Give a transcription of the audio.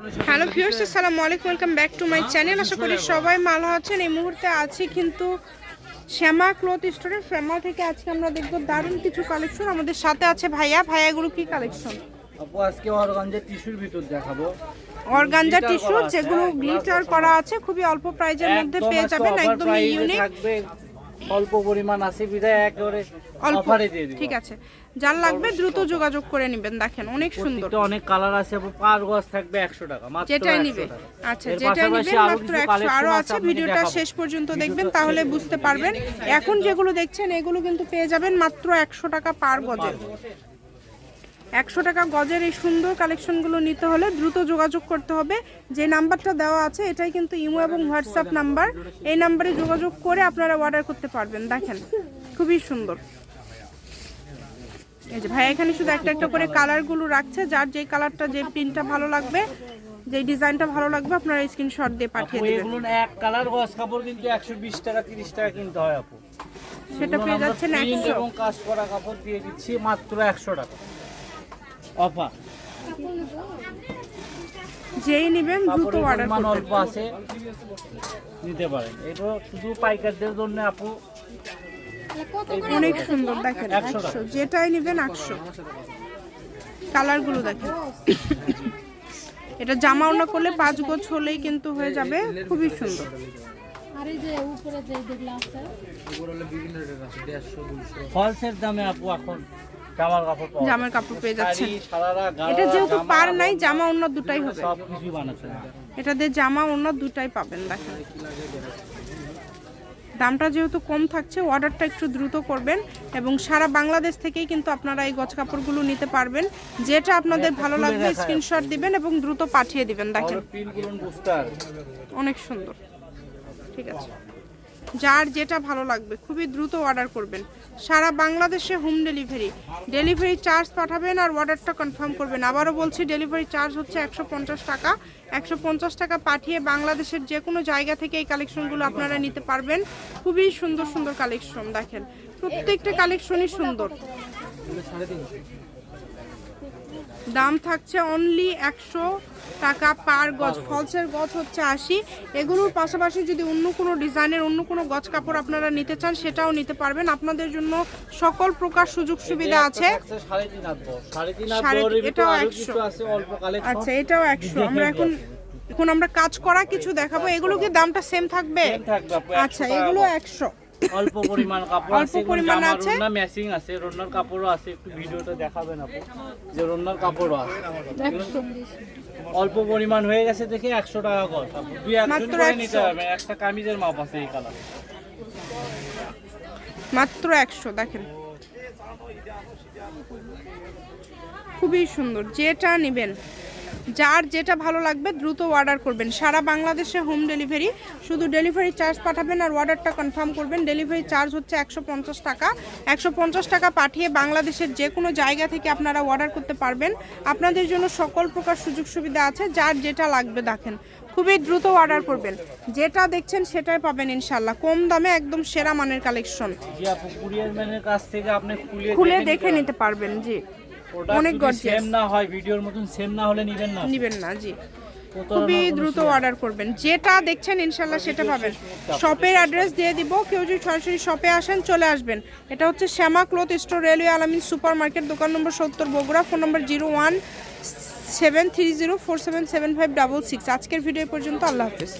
Hello viewers আসসালামু আলাইকুম welcome back to my channel. আশা করি সবাই ভালো আছেন। এই মুহূর্তে আছি কিন্তু শ্যামা ক্লথ স্টোরে। শ্যামা থেকে আজকে আমরা দেখব দারুণ কিছু কালেকশন আমাদের সাথে আছে ভাইয়া। ভাইয়াগুলো কি কালেকশন আপু আজকে অর্গানজা টিস্যুর ভিতর দেখাবো। অর্গানজা টিস্যু যেগুলো গ্লিটার করা আছে খুবই অল্প প্রাইজের মধ্যে পেয়ে যাবেন একদম ইউনিক অল্প পরিমাণ আছে বিধায় একেবারে অফারে দিয়ে দিব। ঠিক আছে। যার লাগবে দ্রুত যোগাযোগ করে নেবেন দেখেন অনেক সুন্দর। এটা অনেক কালার আছে পার গজ থাকবে 100 টাকা মাত্র যেটাই 100 নিবে। আচ্ছা যেটা যেটাই আরও মাত্র কিছু একশো collection আরও আছে, ভিডিওটা শেষ পর্যন্ত দেখবেন তাহলে বুঝতে পারবেন। এখন যেগুলো দেখছেন এগুলো কিন্তু পেয়ে যাবেন মাত্র একশো টাকা পার গজে। একশো টাকা গজের এই সুন্দর কালেকশনগুলো নিতে হলে দ্রুত যোগাযোগ করতে হবে। যে নাম্বারটা দেওয়া আছে এটাই কিন্তু ইমো এবং হোয়াটসঅ্যাপ নাম্বার। এই নাম্বারে যোগাযোগ করে আপনারা অর্ডার করতে পারবেন। দেখেন খুবই সুন্দর। এই যে ভাই এখানে শুধু একটা একটা করে কালারগুলো রাখছে। যার যে কালারটা যে প্রিন্টটা ভালো লাগবে যে ডিজাইনটা ভালো লাগবে আপনারা স্ক্রিনশট দিয়ে পাঠিয়ে দেবেন। এগুলো এক কালার গজ কাপড় কিন্তু 120 টাকা 30 টাকা কিনতে হয় আপু। সেটা পেয়ে যাচ্ছেন print একশো। এবং কাজ করা কাপড় দিয়ে দিচ্ছি মাত্র 100 টাকা। অফার। যেই নেবেন দ্রুত অর্ডার পরিমাণ অল্প আছে নিতে পারেন। এটা শুধু পাইকারদের জন্য আপু। অনেক সুন্দর দেখেন একশো যেটাই নেবেন একশো। কালারগুলো দেখেন। এটা জামা ওনা করলে পাঁচ গোছ হলেই কিন্তু হয়ে যাবে। খুবই সুন্দর। আর এই যে উপরে যে যেগুলো আছে ফলসের দামে আপু এখন জামার কাপড় জামার কাপড় পেয়ে গালা, এটা যেহেতু পার নাই জামা অন্য দুটাই হবে। সব কিছুই বানাচ্ছে এটা দিয়ে জামা অন্য দুটাই পাবেন দেখেন। দামটা যেহেতু কম থাকছে অর্ডারটা একটু দ্রুত করবেন এবং সারা বাংলাদেশ থেকেই কিন্তু আপনারা এই গছ কাপড়গুলো নিতে পারবেন। যেটা আপনাদের ভালো লাগবে স্ক্রিনশট দিবেন এবং দ্রুত পাঠিয়ে দিবেন দেখেন। অনেক সুন্দর। ঠিক আছে। যার যেটা ভালো লাগবে, খুবই দ্রুত অর্ডার করবেন। সারা বাংলাদেশে হোম ডেলিভারি ডেলিভারি চার্জ পাঠাবেন আর অর্ডারটা কনফার্ম করবেন। আবারও বলছি ডেলিভারি চার্জ হচ্ছে একশো পঞ্চাশ টাকা। একশো পঞ্চাশ টাকা পাঠিয়ে বাংলাদেশের যে কোনো জায়গা থেকে এই কালেকশনগুলো আপনারা নিতে পারবেন। খুবই সুন্দর সুন্দর কালেকশন দেখেন। প্রত্যেকটা কালেকশনই সুন্দর। দাম থাকছে অনলি একশো টাকা পার গজ। ফলসের গজ হচ্ছে আশি। এগুলোর পাশাপাশি যদি অন্য কোনো ডিজাইনের অন্য কোনো গজ কাপড় আপনারা নিতে চান সেটাও নিতে পারবেন। আপনাদের জন্য সকল প্রকার সুযোগ সুবিধা আছে। এটাও আরও 100 কিছু আছে অল্প কালেকশন আচ্ছা এটাও একশো। আমরা এখন এখন আমরা কাজ করা কিছু দেখাবো। এগুলো কি দামটা সেম থাকবে? থাকবে আপু, 100 আচ্ছা এগুলো একশো। অল্প পরিমাণ কাপড় অল্প পরিমাণ আছে। রন্না ম্যাচিং আছে রন্নার কাপড়ও আছে একটু ভিডিওতে দেখাবেন আপু যে রন্নার কাপড়ও আছে। অল্প পরিমাণ হয়ে গেছে দেখে একশো টাকা কর দুই একজন করে নিতে হবে একটা কামিজের মাপ আছে এই কালার মাত্র একশো দেখেন। খুবই সুন্দর যেটা নেবেন। যার যেটা ভালো লাগবে দ্রুত অর্ডার করবেন। সারা বাংলাদেশে হোম ডেলিভারি শুধু ডেলিভারি চার্জ পাঠাবেন আর অর্ডারটা কনফার্ম করবেন। ডেলিভারি চার্জ হচ্ছে একশো পঞ্চাশ টাকা। একশো পঞ্চাশ টাকা পাঠিয়ে বাংলাদেশের যে কোনো জায়গা থেকে আপনারা অর্ডার করতে পারবেন। আপনাদের জন্য সকল প্রকার সুযোগ সুবিধা আছে যার যেটা লাগবে দেখেন। খুবই দ্রুত অর্ডার করবেন। যেটা দেখছেন সেটাই পাবেন ইনশাল্লাহ কম দামে একদম সেরা মানের কালেকশন জি আপু কুরিয়ার ম্যানের কাছ থেকে আপনি খুলে খুলে দেখে নিতে পারবেন জি। অনেক gorgeous। সেম না হয় ভিডিওর মতন সেম না হলে নিবেন না। নিবেন না জি। খুবই দ্রুত অর্ডার করবেন। যেটা দেখছেন ইনশাল্লাহ সেটা পাবেন। শপের অ্যাড্রেস দিয়ে দিব। কেউ যদি সরাসরি শপে আসেন চলে আসবেন। এটা হচ্ছে Shyama cloth store railway Alamin super market দোকান নম্বর সত্তর Bogura. Phone number zero one seven three zero four seven seven five double six. আজকের ভিডিও পর্যন্ত। আল্লাহ হাফিজ।